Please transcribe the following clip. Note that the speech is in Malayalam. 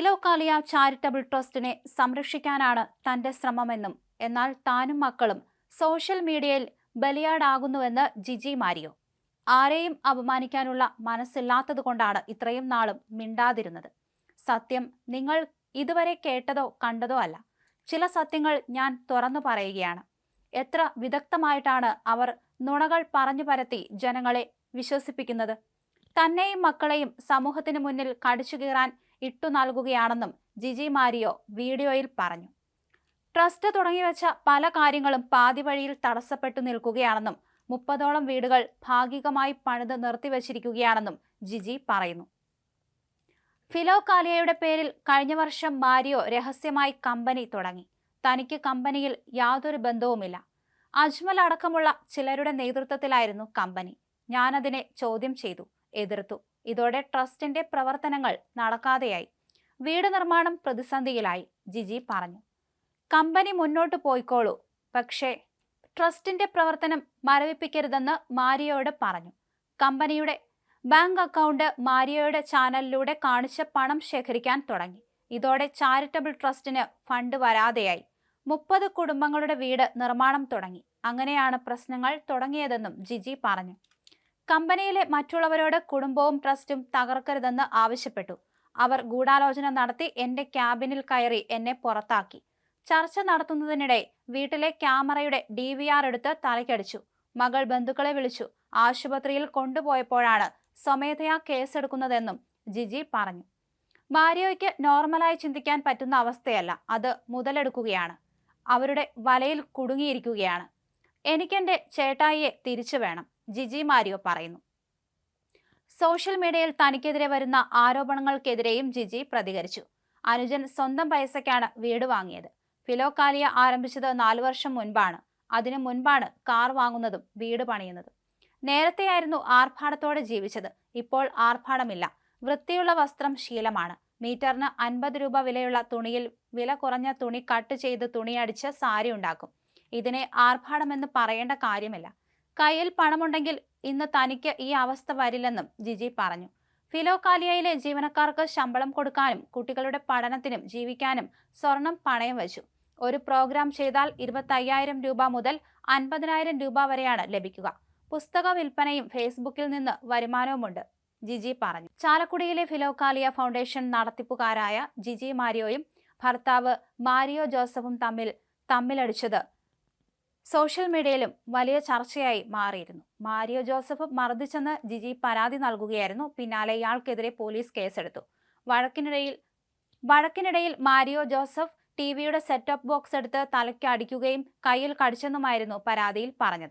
ഫിലോകാലിയ ചാരിറ്റബിൾ ട്രസ്റ്റിനെ സംരക്ഷിക്കാനാണ് തന്റെ ശ്രമമെന്നും എന്നാൽ താനും മക്കളും സോഷ്യൽ മീഡിയയിൽ ബലിയാടാകുന്നുവെന്ന് ജിജി മാരിയോ. ആരെയും അപമാനിക്കാനുള്ള മനസ്സില്ലാത്തതുകൊണ്ടാണ് ഇത്രയും നാളും മിണ്ടാതിരുന്നത്. സത്യം നിങ്ങൾ ഇതുവരെ കേട്ടതോ കണ്ടതോ അല്ല. ചില സത്യങ്ങൾ ഞാൻ തുറന്നു പറയുകയാണ്. എത്ര വിദഗ്ധമായിട്ടാണ് അവർ നുണകൾ പറഞ്ഞു പരത്തി ജനങ്ങളെ വിശ്വസിപ്പിക്കുന്നത്? തന്നെയും മക്കളെയും സമൂഹത്തിന് മുന്നിൽ കടിച്ചു കീറാൻ ഇട്ടു നൽകുകയാണെന്നും ജിജി മാരിയോ വീഡിയോയിൽ പറഞ്ഞു. ട്രസ്റ്റ് തുടങ്ങിവെച്ച പല കാര്യങ്ങളും പാതിവഴിയിൽ തടസ്സപ്പെട്ടു നിൽക്കുകയാണെന്നും മുപ്പതോളം വീടുകൾ ഭാഗികമായി പണിത് നിർത്തിവച്ചിരിക്കുകയാണെന്നും ജിജി പറയുന്നു. ഫിലോകാലിയയുടെ പേരിൽ കഴിഞ്ഞ വർഷം മാരിയോ രഹസ്യമായി കമ്പനി തുടങ്ങി. തനിക്ക് കമ്പനിയിൽ യാതൊരു ബന്ധവുമില്ല. അജ്മൽ അടക്കമുള്ള ചിലരുടെ നേതൃത്വത്തിലായിരുന്നു കമ്പനി. ഞാനതിനെ ചോദ്യം ചെയ്തു എതിർത്തു. ഇതോടെ ട്രസ്റ്റിന്റെ പ്രവർത്തനങ്ങൾ നടക്കാതെയായി. വീട് നിർമ്മാണം പ്രതിസന്ധിയിലായി ജിജി പറഞ്ഞു. കമ്പനി മുന്നോട്ട് പോയിക്കോളൂ പക്ഷേ ട്രസ്റ്റിന്റെ പ്രവർത്തനം മരവിപ്പിക്കരുതെന്ന് മാരിയോട് പറഞ്ഞു. കമ്പനിയുടെ ബാങ്ക് അക്കൗണ്ട് മാരിയോയുടെ ചാനലിലൂടെ കാണിച്ച പണം ശേഖരിക്കാൻ തുടങ്ങി. ഇതോടെ ചാരിറ്റബിൾ ട്രസ്റ്റിന് ഫണ്ട് വരാതെയായി. മുപ്പത് കുടുംബങ്ങളുടെ വീട് നിർമ്മാണം തുടങ്ങി. അങ്ങനെയാണ് പ്രശ്നങ്ങൾ തുടങ്ങിയതെന്നും ജിജി പറഞ്ഞു. കമ്പനിയിലെ മറ്റുള്ളവരോട് കുടുംബവും ട്രസ്റ്റും തകർക്കരുതെന്ന് ആവശ്യപ്പെട്ടു. അവർ ഗൂഢാലോചന നടത്തി എന്റെ ക്യാബിനിൽ കയറി എന്നെ പുറത്താക്കി. ചർച്ച നടത്തുന്നതിനിടെ വീട്ടിലെ ക്യാമറയുടെ ഡി വി ആർ എടുത്ത് തലയ്ക്കടിച്ചു. മകൾ ബന്ധുക്കളെ വിളിച്ചു. ആശുപത്രിയിൽ കൊണ്ടുപോയപ്പോഴാണ് സ്വമേധയാ കേസെടുക്കുന്നതെന്നും ജിജി പറഞ്ഞു. മാരിയോയ്ക്ക് നോർമലായി ചിന്തിക്കാൻ പറ്റുന്ന അവസ്ഥയല്ല. അത് മുതലെടുക്കുകയാണ്. അവരുടെ വലയിൽ കുടുങ്ങിയിരിക്കുകയാണ്. എനിക്കെന്റെ ചേട്ടായിയെ തിരിച്ചു വേണം. ജിജി മാരിയോ പറയുന്നു. സോഷ്യൽ മീഡിയയിൽ തനിക്കെതിരെ വരുന്ന ആരോപണങ്ങൾക്കെതിരെയും ജിജി പ്രതികരിച്ചു. അനുജൻ സ്വന്തം പൈസയ്ക്കാണ് വീട് വാങ്ങിയത്. ഫിലോക്കാലിയ ആരംഭിച്ചത് നാലു വർഷം മുൻപാണ്. അതിനു മുൻപാണ് കാർ വാങ്ങുന്നതും വീട് പണിയുന്നതും. നേരത്തെയായിരുന്നു ആർഭാടത്തോടെ ജീവിച്ചത്. ഇപ്പോൾ ആർഭാടമില്ല. വൃത്തിയുള്ള വസ്ത്രം ശീലമാണ്. മീറ്ററിന് അൻപത് രൂപ വിലയുള്ള തുണിയിൽ വില കുറഞ്ഞ തുണി കട്ട് ചെയ്ത് തുണിയടിച്ച് സാരി ഉണ്ടാക്കും. ഇതിനെ ആർഭാടമെന്ന് പറയേണ്ട കാര്യമില്ല. കയ്യിൽ പണമുണ്ടെങ്കിൽ ഇന്ന് തനിക്ക് ഈ അവസ്ഥ വരില്ലെന്നും ജിജി പറഞ്ഞു. ഫിലോകാലിയയിലെ ജീവനക്കാർക്ക് ശമ്പളം കൊടുക്കാനും കുട്ടികളുടെ പഠനത്തിനും ജീവിക്കാനും സ്വർണം പണയം വച്ചു. ഒരു പ്രോഗ്രാം ചെയ്താൽ ഇരുപത്തയ്യായിരം രൂപ മുതൽ അൻപതിനായിരം രൂപ വരെയാണ് ലഭിക്കുക. പുസ്തക വിൽപ്പനയും ഫേസ്ബുക്കിൽ നിന്ന് വരുമാനവുമുണ്ട് ജിജി പറഞ്ഞു. ചാലക്കുടിയിലെ ഫിലോകാലിയ ഫൗണ്ടേഷൻ നടത്തിപ്പുകാരായ ജിജി മാരിയോയും ഭർത്താവ് മാരിയോ ജോസഫും തമ്മിൽ തമ്മിലടിച്ചത് സോഷ്യൽ മീഡിയയിലും വലിയ ചർച്ചയായി മാറിയിരുന്നു. മാരിയോ ജോസഫ് മർദ്ദിച്ചെന്ന് ജിജി പരാതി നൽകുകയായിരുന്നു. പിന്നാലെ ഇയാൾക്കെതിരെ പോലീസ് കേസെടുത്തു. വഴക്കിനിടയിൽ വഴക്കിനിടയിൽ മാരിയോ ജോസഫ് ടി വിയുടെ സെറ്റ് ടോപ്പ് ബോക്സ് എടുത്ത് തലയ്ക്ക് അടിക്കുകയും കയ്യിൽ കടിച്ചെന്നുമായിരുന്നു പരാതിയിൽ പറഞ്ഞത്.